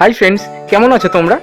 Hi friends কেমন আছো তোমরা?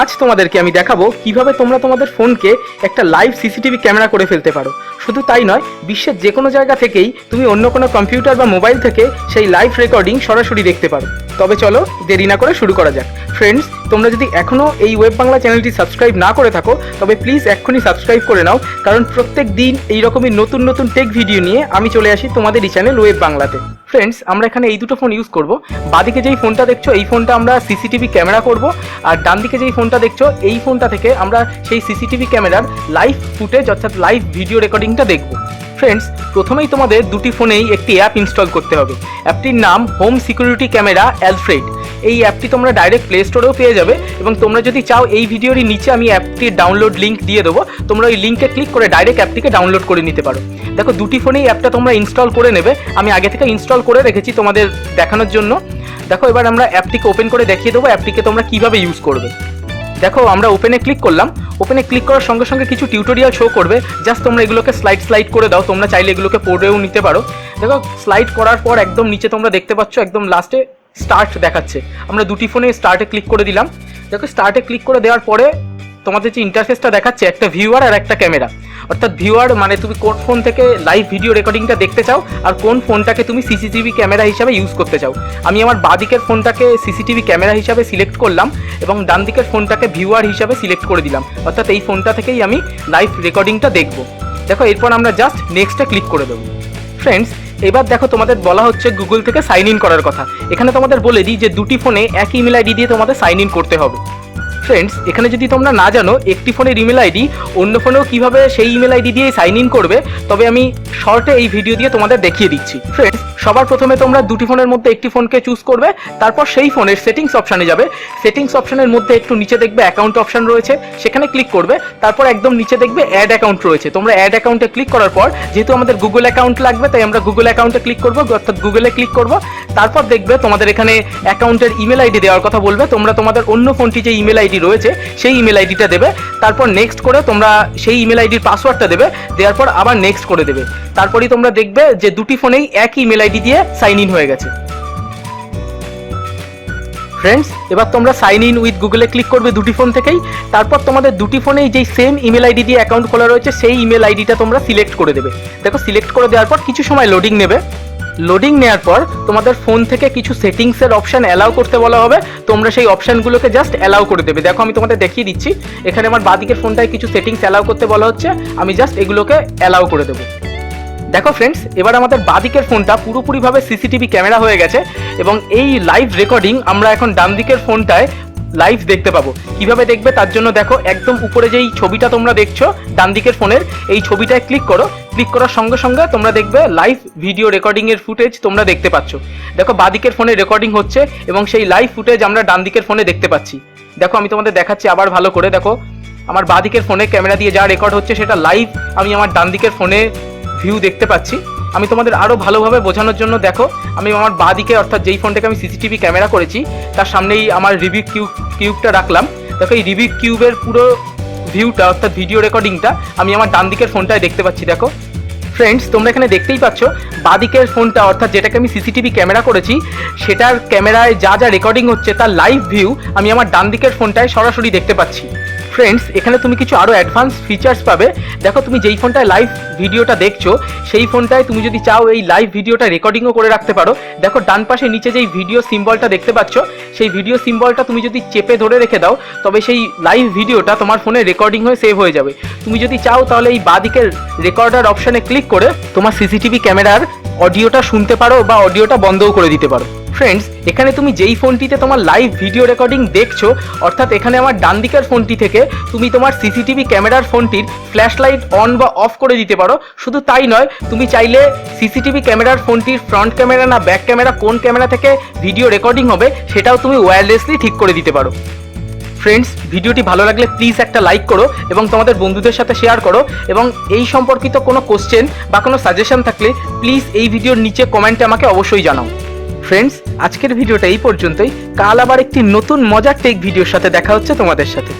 আজ তোমাদেরকে আমি দেখাবো কীভাবে তোমরা তোমাদের ফোনকে একটা লাইভ সিসিটিভি ক্যামেরা করে ফেলতে পারো। শুধু তাই নয়, বিশ্বের যে কোনো জায়গা থেকেই তুমি অন্য কোনো কম্পিউটার বা মোবাইল থেকে সেই লাইভ রেকর্ডিং সরাসরি দেখতে পারো। তবে চলো, দেরি না করে শুরু করা যাক। ফ্রেন্ডস তোমরা যদি এখনও এই ওয়েব বাংলা চ্যানেলটি সাবস্ক্রাইব না করে থাকো, তবে প্লিজ এক্ষুনি সাবস্ক্রাইব করে নাও, কারণ প্রত্যেক দিন এইরকমই নতুন নতুন টেক ভিডিও নিয়ে আমি চলে আসি তোমাদের এই চ্যানেল ওয়েব বাংলাতে ফ্রেন্ডস আমরা এখানে এই দুটো ফোন ইউজ করব। বাদিকে যেই ফোনটা দেখছ, এই ফোনটা আমরা সিসিটিভি ক্যামেরা করব। আর ডান দিকে যেই ফোনটা দেখছ, এই ফোনটা থেকে আমরা সেই সিসিটিভি ক্যামেরার লাইভ ফুটেজ অর্থাৎ লাইভ ভিডিও রেকর্ডিংটা দেখব। ফ্রেন্ডস প্রথমেই তোমাদের দুটি ফোনেই একটি অ্যাপ ইনস্টল করতে হবে। অ্যাপটির নাম হোম সিকিউরিটি ক্যামেরা অ্যালফ্রেড এই অ্যাপটি তোমরা ডাইরেক্ট প্লে স্টোরেও পেয়ে যাবে এবং তোমরা যদি চাও এই ভিডিওরই নিচে আমি অ্যাপটির ডাউনলোড লিঙ্ক দিয়ে দেবো, তোমরা ওই লিঙ্কে ক্লিক করে ডাইরেক্ট অ্যাপটিকে ডাউনলোড করে নিতে পারো। দেখো, দুটি ফোনেই অ্যাপটা তোমরা ইনস্টল করে নেবে। আমি আগে থেকে ইনস্টল করে রেখেছি তোমাদের দেখানোর জন্য। দেখো, এবার আমরা অ্যাপটিকে ওপেন করে দেখিয়ে দেবো। অ্যাপটিকে তোমরা কীভাবে ইউজ করবে। দেখো, আমরা ওপেনে ক্লিক করলাম। ওপেনে ক্লিক করার সঙ্গে সঙ্গে কিছু টিউটোরিয়াল শো করবে। জাস্ট তোমরা এগুলোকে স্লাইড স্লাইড করে দাও, তোমরা চাইলে এগুলোকে পড়েও নিতে পারো। দেখো স্লাইড করার পর একদম নিচে তোমরা দেখতে পাচ্ছ, একদম লাস্টে স্টার্ট দেখাচ্ছে। আমরা দুটি ফোনে স্টার্টে ক্লিক করে দিলাম। দেখো স্টার্টে ক্লিক করে দেওয়ার পরে তোমাদের যে ইন্টারফেসটা দেখাচ্ছে, একটা ভিউয়ার আর একটা ক্যামেরা অর্থাৎ ভিউয়ার মানে তুমি কোন ফোন থেকে লাইভ ভিডিও রেকর্ডিংটা দেখতে চাও, আর কোন ফোনটাকে তুমি সিসিটিভি ক্যামেরা হিসাবে ইউজ করতে চাও। আমি আমার বাদিকের ফোনটাকে সিসিটিভি ক্যামেরা হিসাবে সিলেক্ট করলাম, এবং ডান দিকের ফোনটাকে ভিউয়ার হিসাবে সিলেক্ট করে দিলাম। অর্থাৎ এই ফোনটা থেকেই আমি লাইভ রেকর্ডিংটা দেখব। দেখো, এরপর আমরা জাস্ট নেক্সটে ক্লিক করে দেবো। ফ্রেন্ডস এবার দেখো তোমাদের বলা হচ্ছে গুগল থেকে সাইন ইন করার কথা। এখানে তোমাদের বলে দিই যে দুটি ফোনে এক ইমেল আইডি দিয়ে তোমাদের সাইন ইন করতে হবে। ফ্রেন্ডস এখানে যদি তোমরা না জানো, একটি ফোনের ইমেল আইডি, অন্য ফোনেও কীভাবে সেই ইমেল আইডি দিয়ে সাইন ইন করবে, তবে আমি শর্টে এই ভিডিও দিয়ে তোমাদের দেখিয়ে দিচ্ছি। ফ্রেন্ডস সবার প্রথমে তোমরা দুটি ফোনের মধ্যে একটি ফোনকে চুজ করবে, তারপর সেই ফোনের সেটিংস অপশানে যাবে। সেটিংস অপশানের মধ্যে একটু নিচে দেখবে অ্যাকাউন্ট অপশন রয়েছে, সেখানে ক্লিক করবে, তারপর একদম নিচে দেখবে অ্যাড অ্যাকাউন্ট রয়েছে। তোমরা অ্যাড অ্যাকাউন্টে ক্লিক করার পর, যেহেতু আমাদের গুগল অ্যাকাউন্ট লাগবে, তাই আমরা গুগল অ্যাকাউন্টে ক্লিক করব, অর্থাৎ গুগলে ক্লিক করব। তারপর দেখবে তোমাদের এখানে অ্যাকাউন্টের ইমেল আইডি দেওয়ার কথা বলবে, তোমরা তোমাদের অন্য ফোনটি যে ইমেল আইডি রয়েছে, সেই ইমেল আইডিটা দেবে। তারপর নেক্সট করে তোমরা সেই ইমেল আইডির পাসওয়ার্ডটা দেবে, দেওয়ার পর আবার নেক্সট করে দেবে। তারপরেই তোমরা দেখবে যে দুটি ফোনেই একই ইমেল আইডি দিয়ে সাইন ইন হয়ে গেছে। ফ্রেন্ডস এবার তোমরা সাইন ইন উইথ গুগলে ক্লিক করবে দুটি ফোন থেকেই। তারপর তোমাদের দুটি ফোনেই যেই সেম ইমেল আইডি দিয়ে অ্যাকাউন্ট খোলা রয়েছে, সেই ইমেল আইডিটা তোমরা সিলেক্ট করে দেবে। দেখো সিলেক্ট করে দেওয়ার পর কিছু সময় লোডিং নেবে। লোডিং নেওয়ার পর তোমাদের ফোন থেকে কিছু সেটিংসের অপশন অ্যালাউ করতে বলা হবে। তোমরা সেই অপশনগুলোকে জাস্ট অ্যালাউ করে দেবে। দেখো, আমি তোমাদের দেখিয়ে দিচ্ছি। এখানে আমার বাদিকের ফোনটায় কিছু সেটিংস অ্যালাউ করতে বলা হচ্ছে। আমি জাস্ট এগুলোকে অ্যালাউ করে দেবো। দেখো ফ্রেন্ডস এবার আমাদের বাদিকের ফোনটা পুরোপুরিভাবে সিসিটিভি ক্যামেরা হয়ে গেছে এবং এই লাইভ রেকর্ডিং আমরা এখন ডান দিকের ফোনটায় লাইভ দেখতে পাবো। কীভাবে দেখবে তার জন্য দেখো, একদম উপরে যেই ছবিটা তোমরা দেখছ ডান দিকের ফোনের, এই ছবিটায় ক্লিক করো। ক্লিক করার সঙ্গে সঙ্গে তোমরা দেখবে লাইভ ভিডিও রেকর্ডিং এর ফুটেজ তোমরা দেখতে পাচ্ছ। দেখো, বাদিকের ফোনে রেকর্ডিং হচ্ছে এবং সেই লাইভ ফুটেজ আমরা ডান দিকের ফোনে দেখতে পাচ্ছি। দেখো, আমি তোমাদের দেখাচ্ছি আবার ভালো করে। দেখো, আমার বাদিকের ফোনে ক্যামেরা দিয়ে যা রেকর্ড হচ্ছে সেটা লাইভ আমি আমার ডান দিকের ফোনে ভিউ দেখতে পাচ্ছি। আমি তোমাদের আরও ভালোভাবে বোঝানোর জন্য দেখো, আমি আমার বাঁ দিকে অর্থাৎ যেই ফোনটাকে আমি সিসিটিভি ক্যামেরা করেছি, তার সামনেই আমার রিভিউ কিউব কিউবটা রাখলাম। দেখো এই রিভিউ কিউবের পুরো ভিউটা অর্থাৎ ভিডিও রেকর্ডিংটা আমি আমার ডান দিকের ফোনটায় দেখতে পাচ্ছি, দেখো। ফ্রেন্ডস তোমরা এখানে দেখতেই পাচ্ছ বাদিকের ফোনটা অর্থাৎ যেটাকে আমি সিসিটিভি ক্যামেরা করেছি, সেটার ক্যামেরায় যা যা রেকর্ডিং হচ্ছে, তার লাইভ ভিউ আমি আমার ডান দিকের ফোনটায় সরাসরি দেখতে পাচ্ছি। ফ্রেন্ডস এখানে তুমি কিছু আরও অ্যাডভান্স ফিচার্স পাবে। দেখো তুমি যেই ফোনটায় লাইভ ভিডিওটা দেখছ, সেই ফোনটায় তুমি যদি চাও এই লাইভ ভিডিওটা রেকর্ডিংও করে রাখতে পারো। দেখো ডান পাশে নিচে যেই ভিডিও সিম্বলটা দেখতে পাচ্ছ, সেই ভিডিও সিম্বলটা তুমি যদি চেপে ধরে রেখে দাও, তবে সেই লাইভ ভিডিওটা তোমার ফোনে রেকর্ডিং হয়ে সেভ হয়ে যাবে। তুমি যদি চাও তাহলে এই বাদিকের রেকর্ডার অপশানে ক্লিক করে তোমার সিসিটিভি ক্যামেরার অডিওটা শুনতে পারো বা অডিওটা বন্ধও করে দিতে পারো। ফ্রেন্ডস এখানে তুমি যেই ফোনটিতে তোমার লাইভ ভিডিও রেকর্ডিং দেখছ, অর্থাৎ এখানে আমার ডান দিকের ফোনটি থেকে তুমি তোমার সিসিটিভি ক্যামেরার ফোনটির ফ্ল্যাশ লাইট অন বা অফ করে দিতে পারো। শুধু তাই নয়, তুমি চাইলে সিসিটিভি ক্যামেরার ফোনটির ফ্রন্ট ক্যামেরা না ব্যাক ক্যামেরা কোন ক্যামেরা থেকে ভিডিও রেকর্ডিং হবে, সেটাও তুমি ওয়্যারলেসলি ঠিক করে দিতে পারো। ফ্রেন্ডস ভিডিওটি ভালো লাগলে প্লিজ একটা লাইক করো এবং তোমাদের বন্ধুদের সাথে শেয়ার করো এবং এই সম্পর্কিত কোনো কোশ্চেন বা কোনো সাজেশন থাকলে প্লিজ এই ভিডিওর নিচে কমেন্টে আমাকে অবশ্যই জানাও। ফ্রেন্ডস আজকের ভিডিওটা এই পর্যন্তই। কাল আবার একটি নতুন মজার টেক ভিডিওর সাথে দেখা হচ্ছে তোমাদের সাথে।